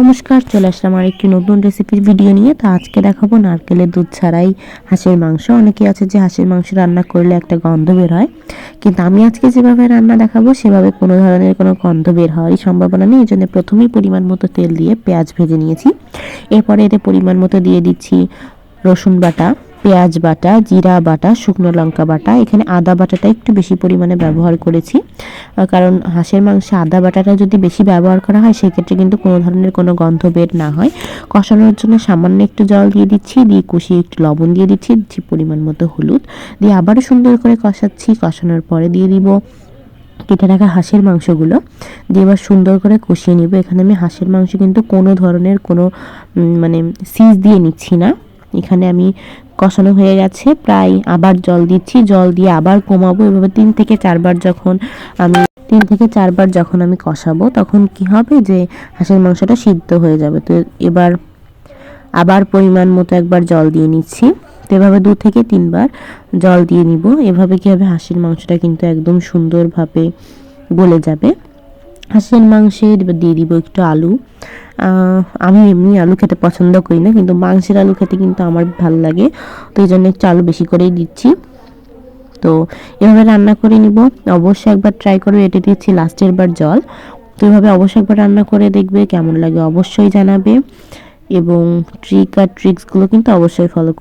নমস্কার, চলে আসলাম আর একটি নতুন রেসিপির ভিডিও নিয়ে। তো আজকে দেখাবো নারকেলের দুধ ছাড়াই হাঁসের মাংস। অনেকে আছে যে হাঁসের মাংস রান্না করলে একটা গন্ধ বের হয়। কিন্তু আমি আজকে যেভাবে রান্না দেখাবো, সেভাবে কোনো ধরনের কোনো গন্ধ বের হওয়ারই সম্ভাবনা নেই। এই জন্য প্রথমেই পরিমাণ মতো তেল দিয়ে পেঁয়াজ ভেজে নিয়েছি। এরপরে এতে পরিমাণ মতো দিয়ে দিচ্ছি রসুন বাটা। পেঁয়াজ বাটা, জিরা বাটা, শুকনো লঙ্কা বাটা। এখানে আদা বাটাটা একটু বেশি পরিমাণে ব্যবহার করেছি। কারণ হাঁসের মাংসে আদা বাটাটা যদি বেশি ব্যবহার করা হয়, সেক্ষেত্রে কিন্তু কোনো ধরনের কোনো গন্ধ বের না হয়। কষানোর জন্য সামান্য একটু জল দিয়ে দিচ্ছি, দিয়ে কষিয়ে একটু লবণ দিয়ে দিচ্ছি দিচ্ছি পরিমাণ মতো হলুদ। দিয়ে আবারও সুন্দর করে কষাচ্ছি, কষানোর পরে দিয়ে দিব কেটে রাখা হাঁসের মাংসগুলো। দিয়ে এবার সুন্দর করে কষিয়ে নিব। এখানে আমি হাঁসের মাংস কিন্তু কোনো ধরনের কোনো মানে সিজ দিয়ে নিচ্ছি না। এখানে আমি কষানো হয়ে গেছে, প্রায় আবার জল দিচ্ছি, জল দিয়ে আবার কমাবো এভাবে তিন থেকে চারবার যখন আমি, তিন থেকে চারবার যখন আমি কষাবো, তখন কি হবে যে হাঁসের মাংসটা সিদ্ধ হয়ে যাবে। তো এবার আবার পরিমাণ মতো একবার জল দিয়ে নিচ্ছি। তো এভাবে দু থেকে তিনবার জল দিয়ে নিব। এভাবে কি হবে হাঁসের মাংসটা কিন্তু একদম সুন্দরভাবে গলে যাবে। হাঁসের মাংসে এবার দিয়ে দিব একটু আলু। আমি এমনি আলু খেতে পছন্দ করি না, কিন্তু মাংসের আলু খেতে কিন্তু আমার ভালো লাগে। তো এই জন্য একটু আলু বেশি করেই দিচ্ছি। তো এভাবে রান্না করে নিব। অবশ্যই একবার ট্রাই করে, এটে দিয়েছি লাস্টের বার জল। তো এভাবে অবশ্যই একবার রান্না করে দেখবে, কেমন লাগে অবশ্যই জানাবে। এবং ট্রিক আর ট্রিক্সগুলো কিন্তু অবশ্যই ফলো করবে।